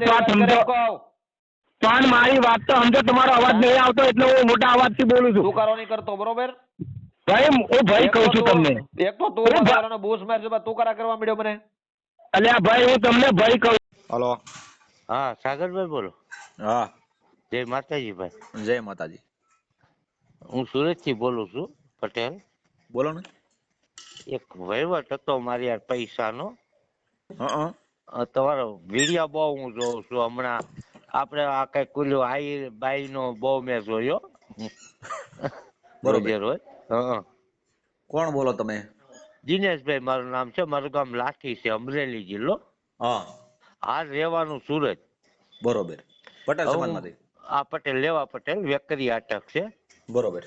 તો આ સમજો. પણ મારી વાત તો સમજો તમારો અવાજ નહીં આવતો એટલે હું મોટા અવાજથી બોલું તું છું કરો નહીં કરતો બરોબર? ભાઈ હું ભાઈ કહું છું તમને. એક તો તું અરે બોસ માતારાનો બૂસ માર છે બા તું કરા કરવા મળ્યો મને? અલ્યા ભાઈ હું તમને ભાઈ કહું હલો. હા સાગરભાઈ બોલો. હા. જય માતાજી ભાઈ. જય માતાજી. હું સુરતથી બોલું છું પટેલ. બોલો ને. એક વહીવટ હતો મારી યાર પૈસાનો. હં અ, તમારો વીડિયો બહુ હું જોઉં છું હમણાં. આપણે આ કઈ કુલ્યું આઈ બાઈ નો બહુ મેં જોયો બરોબર. હોય. કોણ બોલો તમે? દિનેશભાઈ મારું નામ છે મારું ગામ લાઠી છે અમરેલી જિલ્લો. હા. હાલ રહેવાનું સુરત. બરોબર. પટેલ સમાજમાંથી? આ પટેલ લેવા પટેલ વેકરી અટક છે. બરોબર.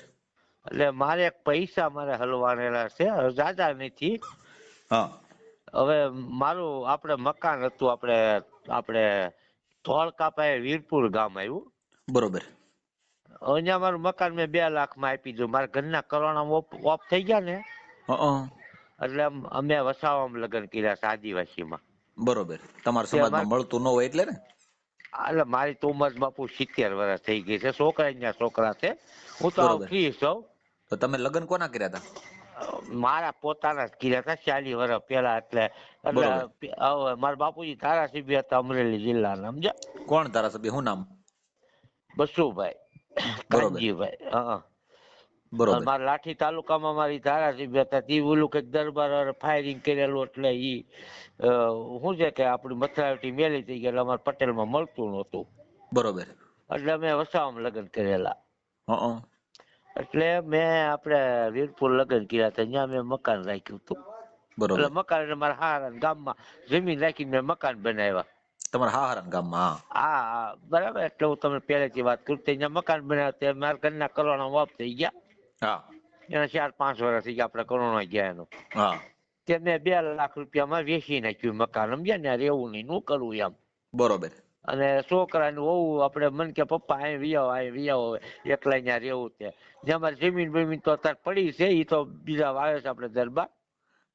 એટલે મારે એક પૈસા મારે હલવાનેલા છે જાજા નથી. હા. હવે મારું આપણે મકાન હતું આપણે આપણે ધોળકા પાસે વીરપુર ગામ આવ્યું. બરોબર. અહીંયા મારું મકાન મેં બે લાખમાં આપી દીધું. મારા ઘરના કરોણા ઓફ થઈ ગયા ને. એટલે અમે વસાવામાં લગ્ન કર્યા છે આદિવાસીમાં. બરોબર. તમારા સમાજમાં મળતું ન હોય એટલે ને? એટલે મારી તો ઉંમર બાપુ સિત્તેર વર્ષ થઈ ગઈ છે. છોકરા અહીંયા છોકરા છે. હું તો ફ્રી છું. તો તમે લગ્ન કોના કર્યા હતા? મારા પોતાના જ કર્યા હતા ચાલી વર્ષ પહેલા એટલે એટલે. મારા બાપુજી ધારાસભ્ય હતા અમરેલી જિલ્લાના સમજ્યા? કોણ ધારાસભ્ય? શું નામ? બસુભાઈ. કાનજીભાઈ હા બરોબર. મારા લાઠી તાલુકામાં મારી ધારાસભ્ય હતા તે ઓલું કંઈક દરબાર ફાયરિંગ કરેલું એટલે ઈ શું છે કે આપણી મથરાવટી મેલી થઈ ગયેલા અમારે પટેલમાં મળતું નહોતું. બરોબર. એટલે અમે વસાવામાં લગ્ન કરેલા. એટલે મેં આપણે વીરપુર લગ્ન કર્યા હતા ત્યાં મેં મકાન રાખ્યું હતું. બરોબર. મકાન એટલે મારા હારા ગામમાં જમીન રાખીને મેં મકાન બનાવ્યા. તમારા હારણ ગામમાં હા. હા બરાબર. એટલે હું તમને પહેલેથી વાત કરું ત્યાં મકાન બનાવ્યા તે મારા ઘરના કરોડા વાપ થઈ ગયા. હા. એના ચાર પાંચ વર્ષ થઈ ગયા આપણે કરોણા ગયા એનું. હા. તે મેં બે લાખ રૂપિયામાં વેચી નાખ્યું મકાન. સમજ્યા ને રહેવું નહીં નું કરવું એમ. બરોબર. અને છોકરાને હોવું આપણે મન કે પપ્પા અહીં વિયાવો અહીં વિયાવો એકલા ત્યાં રહેવું તે જે અમારે જમીન બમીન તો અત્યારે પડી છે એ તો બીજા વાવે છે આપણે દરબાર.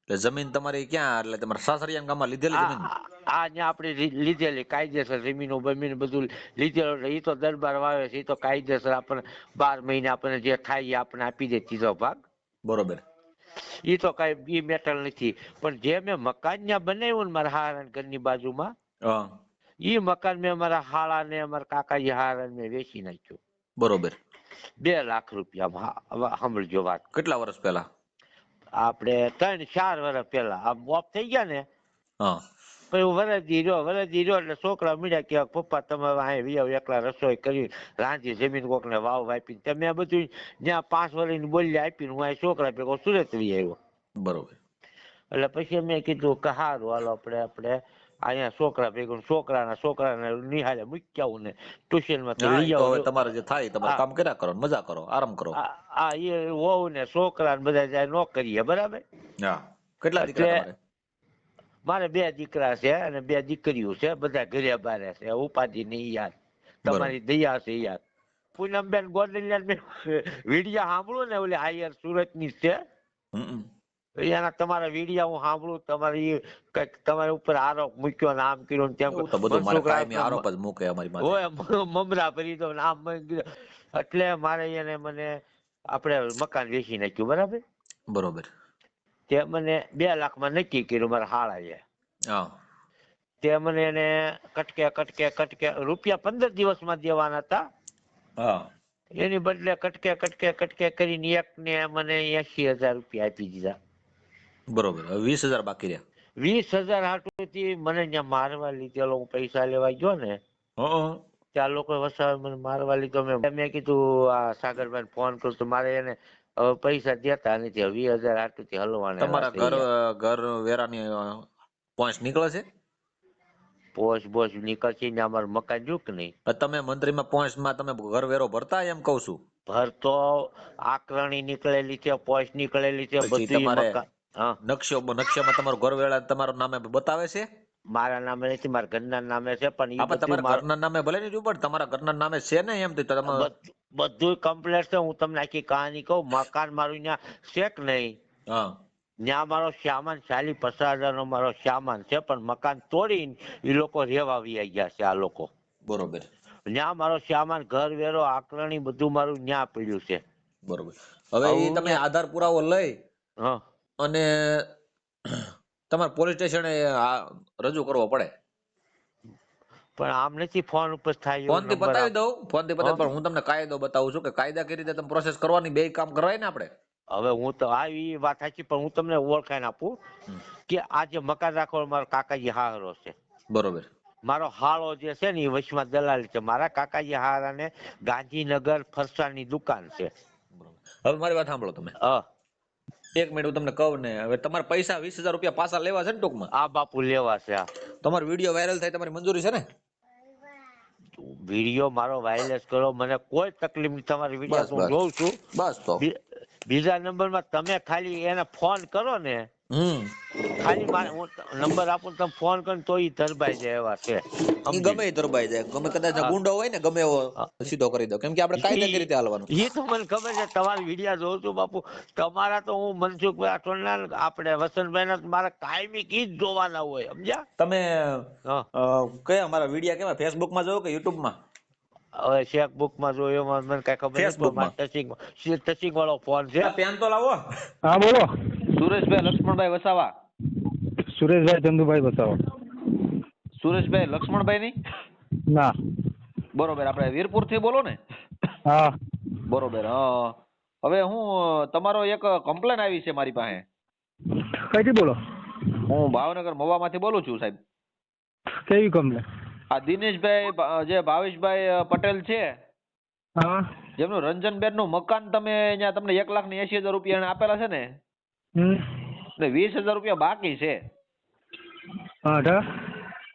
એટલે જમીન તમારી ક્યાં? એટલે તમારા સાસરિયા ગામમાં લીધેલી જમીન? હા ત્યાં આપણે લીધેલી કાયદેસર જમીનો બમીન બધું લીધેલું એટલે એ તો દરબાર વાવે છે એ તો કાયદેસર આપણને બાર મહિને આપણને જે થાય એ આપણને આપી દે ત્રીજો ભાગ. બરોબર. એ તો કઈ એ મેટલ નથી. પણ જે મેં મકાન ત્યાં બનાવ્યું ને મારા હારણ ઘરની બાજુમાં હા. ઈ મકાન મેં મારા હાળા ને મારા કાકાજી હારા મેં વેચી નાખ્યું. બરોબર. બે લાખ રૂપિયા સાંભળજો વાત. કેટલા વર્ષ પહેલા? આપણે ત્રણ ચાર વર્ષ પહેલા. આમ ઓફ થઈ ગયા ને પછી હું વરદી રહ્યો વરદી રહ્યો એટલે છોકરા મળ્યા કે પપ્પા તમે અહીં વિયાવ એકલા રસોઈ કરી રાંધી જમીન કોકને વાવ આપીને તે મેં બધું જ્યાં પાંચ વર્ષની બોલી આપીને હું અહીં છોકરા ભેગો સુરત વી આવ્યો બરોબર. એટલે પછી મેં કીધું કે સારું હાલો આપણે આપણે અહીંયા છોકરા ભેગું છોકરાના છોકરાને નિહાળે મૂકી આવું ને ટ્યુશનમાં તો લઈ આવું. તમારે જે થાય તમારે કામ કર્યા કરો મજા કરો આરામ કરો. આ એ વહુ ને છોકરા ને બધા જાય નોકરીએ બરાબર? હા. કેટલા દીકરા તમારે? મારે બે દીકરા છે અને બે દીકરીઓ છે બધા ઘરે બારે છે ઉપાધિ ની યાદ. તમારી દયા છે યાદ. પૂનમબેન ગોંડલિયા વિડિયા વીડિયો સાંભળું ને ઓલી હાયર સુરતની છે. એના તમારા વિડિયા હું સાંભળું તમારી કંઈક તમારા ઉપર આરોપ મૂક્યો ને આમ કર્યું તેમ તો બધું મારે કાયમી આરોપ જ મૂકે અમારી માથે. ઓય મમરા ભરી દો ને આમ એટલે મારે એને મને આપણે મકાન વેચી નાખ્યું બરાબર? બરોબર. તે મને બે લાખમાં નક્કી કર્યું મારા હાળાએ. હા. તે મને એને કટકે કટકે કટકે રૂપિયા પંદર દિવસમાં દેવાના હતા. હા. એની બદલે કટકે કટકે કટકે કરીને એક ને મને એસી હજાર રૂપિયા આપી દીધા. બરોબર. વીસ હજાર બાકી રહ્યા. વીસ હજાર હાટુથી મને ત્યાં મારવા લીધેલો હું પૈસા લેવા ગયો ને ત્યાં લોકો વસાવે મને મારવા લીધો. મેં મેં કીધું આ સાગરભાઈ ફોન કરું તો મારે એને હવે પૈસા દેતા નથી વીસ હજાર હાટુથી હલવાના તમારા ઘર ઘર વેરાની પોઈન્ટ નીકળે છે? પોશ બોસ નીકળશે ને અમારું મકાન જોક નહીં. મંત્રી તમે મંત્રીમાં માં તમે ઘર વેરો ભરતા એમ કહું છું? ભરતો આકરણી નીકળેલી છે પોસ્ટ નીકળેલી છે બધું હા. નકશો નકશામાં તમારું ઘર વેળા તમારું નામે બતાવે છે? મારા નામે નથી મારા ઘરના નામે છે પણ આપણે તમારા ઘરના નામે ભલે નહીં પણ તમારા ઘરના નામે છે ને એમ તો તમારે બધું કમ્પ્લેટ છે હું તમને આખી કહાની કહું મકાન મારું ત્યાં શેક નહીં? હા. ત્યાં મારો સામાન ચાલી પચાસ હજારનો મારો સામાન છે પણ મકાન તોડીને એ લોકો રહેવા આવી ગયા છે આ લોકો. બરોબર. ત્યાં મારો સામાન ઘર વેરો આકરણી બધું મારું ત્યાં પડ્યું છે. બરોબર. હવે તમે આધાર પુરાવો લઈ હા. અને તમારે પોલીસ સ્ટેશને રજૂ કરવો પડે. પણ આમ નથી ફોન ઉપર થાય ફોનથી બતાવી દઉં ફોનથી બતાવી પણ હું તમને કાયદો બતાવું છું કે કાયદાકીય રીતે તમે પ્રોસેસ કરવાની બે કામ કરવાય ને આપણે. હવે હું તો આ એ વાત સાચી પણ હું તમને ઓળખાણ આપું. કે આ જે મકાન રાખવાનો મારો કાકાજી હારો છે. બરોબર. મારો હાળો જે છે ને એ વચમાં દલાલ છે. મારા કાકાજી હારાને ગાંધીનગર ફરસાણની દુકાન છે. હવે મારી વાત સાંભળો તમે. અ એક મિનિટ હું તમને કહું ને હવે તમારે પૈસા વીસ હજાર રૂપિયા પાછા લેવા છે ને ટૂંકમાં? આ બાપુ લેવા છે આ. તમારો વીડિયો વાયરલ થાય તમારી મંજૂરી છે ને? વીડિયો મારો વાયરલેસ કરો મને કોઈ તકલીફ નહીં તમારી વીડિયો હું. જોઉં છું. બસ તો. બીજા નંબરમાં તમે ખાલી એને ફોન કરો ને હમ. ખાલી મારે હું નંબર આપું તમે ફોન કરો તો ઈ ધરબાઈ જાય એવા છે. ગમે ઈ ધરબાઈ જાય ગમે કદાચ ગુંડો હોય ને ગમે એવો સીધો કરી દો. કેમ કે આપણે કાયદાકીય રીતે હાલવાનું. એ તો મને ખબર છે તમારી વિડિયા જોઉં છું બાપુ. તમારા તો હું મનસુખભાઈ અટોલના ને આપણે વસંતભાઈ ના મારા કાયમી કી જ જોવાના હોય સમજ્યા? તમે કયા અમારા વિડિયા કેવા? ફેસબુકમાં જોવો કે યુટ્યુબમાં હવે ચેક બુકમાં જોયો એમાં મને કઈ ખબર નથી માં. ટચિંગ ટચિંગ વાળો ફોન છે. પેન તો લાવો. હા બોલો. સુરેશભાઈ લક્ષ્મણભાઈ વસાવા. સુરેશભાઈ ચંદુભાઈ વસાવા. સુરેશભાઈ લક્ષ્મણભાઈ ની. ના બરોબર આપણે વીરપુરથી બોલો ને. હા. બરોબર હા. હવે હું તમારો એક કમ્પ્લેન આવી છે મારી પાસે. કઈથી બોલો? હું ભાવનગર મવામાંથી બોલું છું સાહેબ. કેવી કમ્પ્લેન આ દિનેશભાઈ જે ભાવેશભાઈ પટેલ છે હા. જેમનું રંજનબેનનું મકાન તમે અહીંયા તમને એક લાખ ને એસી હજાર રૂપિયા આપેલા છે ને ને વીસ હજાર રૂપિયા બાકી છે. હા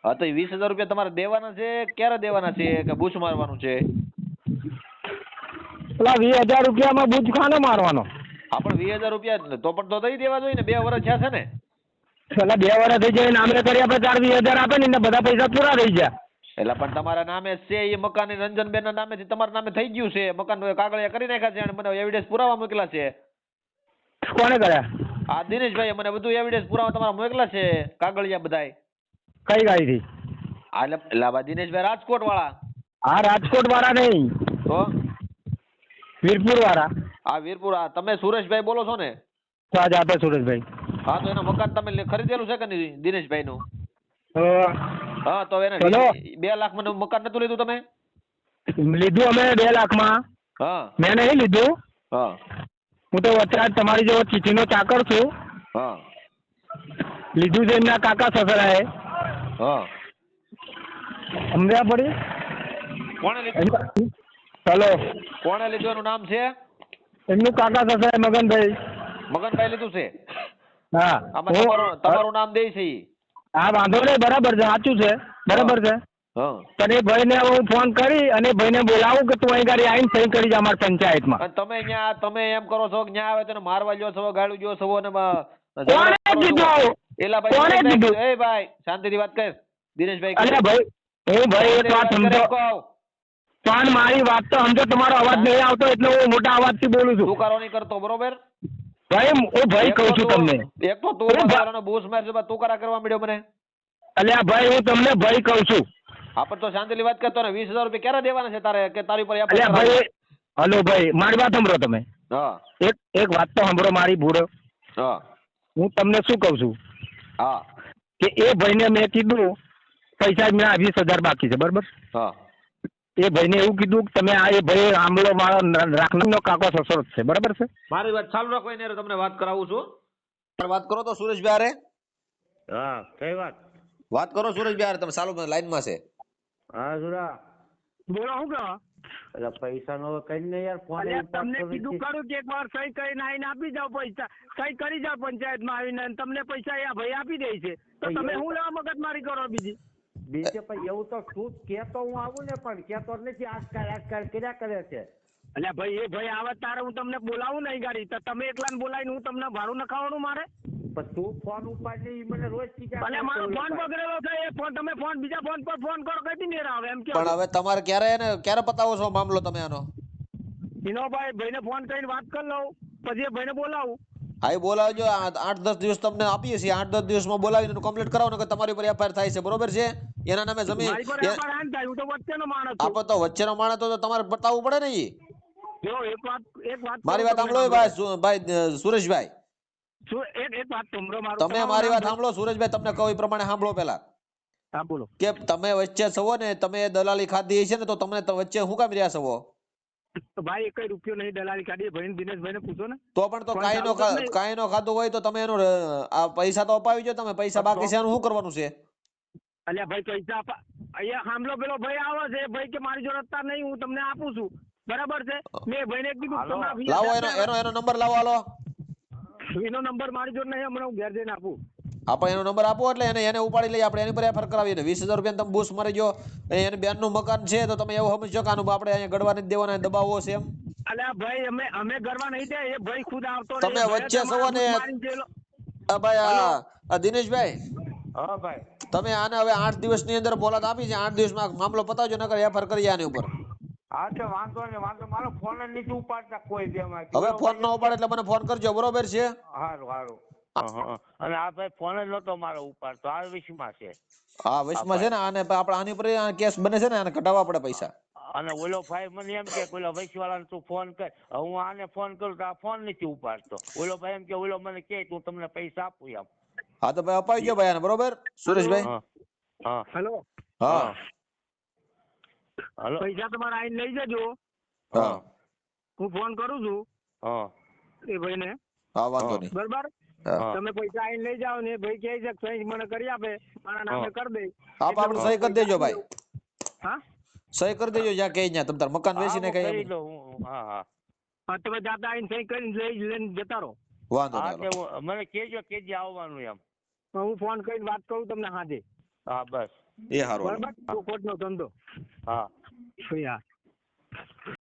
હા તો વીસ હજાર રૂપિયા તમારે દેવાના છે ક્યારે દેવાના છે કે બૂચ મારવાનું છે? પેલા વીસ હજાર રૂપિયામાં બુજ ખાને મારવાનો? હા પણ વીસ હજાર રૂપિયા તો પણ તો દઈ દેવા જોઈએ ને બે વર્ષ થયા છે ને. પેલા બે વર્ષ થઈ જાય નામે કરી આપણે ચાર વીસ હજાર આપે ને બધા પૈસા પૂરા થઈ જાય. એટલે પણ તમારા નામે છે એ મકાન રંજન રંજનબેન ના નામે તમારા નામે થઈ ગયું છે. મકાન કાગળિયા કરી નાખ્યા છે અને મને એવિડન્સ પુરાવા મોકલા છે. કોને કર્યા? આ દિનેશભાઈ મને બધું એવિડન્સ પુરાવા તમારા મોકલા છે કાગળિયા બધાય. કઈ ગાડીથી આ એટલે એટલે દિનેશભાઈ રાજકોટ વાળા હા રાજકોટ વાળા નહીં. તો વીરપુર વાળા આ વીરપુર આ તમે સુરેશભાઈ બોલો છો ને? તો આજે આપે સુરેશભાઈ. હા તો એના મકાન તમે લે- ખરીદેલું છે કે નહીં દિનેશભાઈ નું તો હા તો એને. બે લાખ મને મકાન નતું લીધું તમે? લીધું અમે બે લાખમાં. હા. મેં નહીં લીધું. હા. હું તો વચરાજ તમારી જેવો ચીઠીનો ચાકર છું. હા. લીધું છે એમના કાકા સસરાએ. હા. સમજ્યા પડી? કોણે લીધું? હલો. કોણે લીધું? એનું નામ છે? એમનું કાકા સસરાએ મગનભાઈ. મગનભાઈ લીધું છે? હા. હું- તમારું તમારું નામ દે છે હા વાંધો નહીં બરાબર છે સાચું છે બરાબર છે. તને ભાઈને હું ફોન કરી અને ભાઈને બોલાવું કે તું અહીં ગાડી આવીને સહી કરી જા અમારી પંચાયતમાં. અને તમે અહીંયા તમે એમ કરો છો કે ન્યા આવે તને મારવા જો છો ગાળું જો છો ને કોણે કરો. કીધું? એલા ભાઈ કોણે કીધું? એ ભાઈ શાંતિથી વાત કર. દિનેશભાઈ અરે ભાઈ હું ભાઈ એક વાત સમજો. કરે. પણ મારી વાત તો સમજો તમારો અવાજ નહીં આવતો એટલે હું મોટા અવાજથી બોલું છું. તુકારો નહીં કરતો બરોબર? ભાઈ હું ભાઈ તો કહું છું તમને. એક તો તું બોસ મારશે બા તુકારા કરવા મળ્યો મને? અલ્યા ભાઈ હું તમને ભાઈ કહું છું. આપણ તો શાંતિથી વાત કરતો ને વીસ હજાર રૂપિયા ક્યારે દેવાના છે તારે? કે તારી ઉપર અલ્યા ભાઈ હલો ભાઈ મારી વાત સાંભળો તમે. હા. એક એક વાત તો સાંભળો મારી ભૂડો હા. હું તમને શું કહું છું? હા. કે એ ભાઈને મેં કીધું પૈસા મેં આ વીસ હજાર બાકી છે બરાબર? હા. એ ભાઈને એવું કીધું કે તમે આ એ ભાઈ આમલો મારો રાખનારનો કાકો સસરો છે બરાબર છે? મારી વાત ચાલુ રાખો એને તમને વાત કરાવું છું. વાત કરો તો સુરેશભાઈ હારે. હા કઈ વાત? વાત કરો સુરેશભાઈ હારે તમે લાઈન લાઈનમાં છે. હા સુરા. બોલો હું કહો? એટલે પૈસા નો કઈ ને યાર ફોન તમને કીધું કરું કે એક વાર સહી કરીને આવીને આપી જાઓ પૈસા. સહી કરી જાઓ પંચાયતમાં આવીને તમને પૈસા આ ભાઈ આપી દે છે. તો તમે હું શું લેવા મગજમારી કરો બીજી? બીજે પણ એવું તો તું કેતો હું આવું ને પણ કેતો નથી આજકાલ આજકાલ કર્યા કરે છે. એટલે ભાઈ એ ભાઈ આવે તારે હું તમને બોલાવું નહીં ગાડી. તો તમે એકલાને બોલાવીને હું તમને ભાડું નખાવાનું મારે? પણ તું ફોન ઉપાડી ઈ મને રોજ કીધા અલ્યા મારો ફોન પકડેલો છે એ ફોન તમે ફોન બીજા ફોન પર ફોન કરો કઈ નહીં આવે એમ કે પણ હવે તમારે ક્યારે એને ક્યારે પતાવો છો મામલો તમે આનો? વિનોભાઈ ભાઈને ફોન કરીને વાત કરી લઉં પછી એ ભાઈને બોલાવું. હા એ બોલાવજો આઠ દસ દિવસ તમને આપીએ છીએ આઠ દસ દિવસમાં બોલાવીને કમ્પ્લીટ કરાવો ને તમારી ઉપર એફઆઈઆર થાય છે બરોબર છે? એના નામે જમીન એ- હું તો વચ્ચેનો માણસ તો વચ્ચેનો માણસ તો તમારે બતાવવું પડે ને ઈ? જો એક વાત એક વાત મારી વાત સાંભળો ભાઈ ભાઈ સુરેશભાઈ. એક એક વાત સાંભળો મારું તમે મારી વાત સાંભળો સુરેશભાઈ તમને કહું એ પ્રમાણે સાંભળો પેલા હા બોલો. કે તમે વચ્ચે છો ને તમે દલાલી ખાધી છે ને તો તમને વચ્ચે શું કામ રહ્યા છો ભાઈ એક રૂપિયો નહીં દલાલી કાઢી ભાઈ દિનેશભાઈ ને પૂછો ને. તો પણ તો પણ નો ચાલુ જ નહીં. કાંઈ નો ખાધું હોય તો તમે એનો આ પૈસા તો અપાવી જો તમે પૈસા બાકી છે એનું શું કરવાનું છે? અલ્યા ભાઈ પૈસા આપા અહીંયા સાંભળો પેલો ભાઈ આવે છે ભાઈ કે મારી જોડે અત્યારે નહીં હું તમને આપું છું. બરાબર છે? મેં ભાઈને કીધું લાવો એનો એનો એનો નંબર લાવો હાલો. એનો નંબર મારી જોડે નહીં હમણાં હું ઘેર જઈને આપું. આપણે એનો નંબર આપો એટલે એને એને ઉપાડી લઈએ આપણે એની પર એફઆર કરાવીએ. વીસ હજાર રૂપિયા તમે બૂસ મરી ગયો. એને બેનનું મકાન છે તો તમે એવું સમજો કે આનું આપણે અહીંયા ગડવા નથી દેવાના દબાવો છે એમ. અલ્યા ભાઈ અમે અમે ગરવા નહીં દે એ ભાઈ ખુદ આવતો તમે વચ્ચે સવો ને- ભાઈ આ આ દિનેશભાઈ. હા ભાઈ. તમે આને હવે આઠ દિવસની અંદર બોલાત આપી છે આઠ દિવસમાં મામલો પતાવજો નકર એફઆર કરીએ આની ઉપર. હા તો વાંધો નહીં વાંધો મારો ફોન જ નથી ઉપાડતા કોઈ બી હવે ફોન ન ઉપાડે એટલે મને ફોન કરજો બરોબર છે? સારું સારું અને આ ભાઈ ફોન જ નતો મારો ઉપાડતો આ વિશમાં છે. હા વિશમાં છે ને આને આપણે આની ઉપર કેસ બને છે ને આને કઢાવવા પડે પૈસા. અને ઓલો ભાઈ મને એમ કે ઓલો વૈશ્યવાળાને તું ફોન કર. હું આને ફોન કરું તો આ ફોન નથી ઉપાડતો. ઓલો ભાઈ એમ કે ઓલો મને કે તું તમને પૈસા આપું એમ. હા તો ભાઈ અપાઈ ગયો ભાઈ આને બરોબર? સુરેશભાઈ? હા હા. હેલો. હા. હલો. પૈસા તમારે આઈને લઈ જજો. હા. હું. ફોન કરું છું. હા. એ ભાઈને. હા વાંધો નહીં. બરાબર? તમે પૈસા આઈને લઈ જાઓ ને ભાઈ કહે છે સહી મને કરી આપે. મારા નામે કરી દે. આપ આપણે સહી કરી દેજો ભાઈ. હા? સહી કરી દેજો જ્યાં કહે ત્યાં. તમ મકાન વેચીને હા, હું હું હા તમે જાતે આઈને સહી કરીને લઈ લઈને જતા રહો. વાંધો નહીં મને કેજો કેજે આવવાનું એમ. હું ફોન કરીને વાત કરું તમને હાજે. હા બસ. એ હારો કોર્ટ નો ધંધો. હા.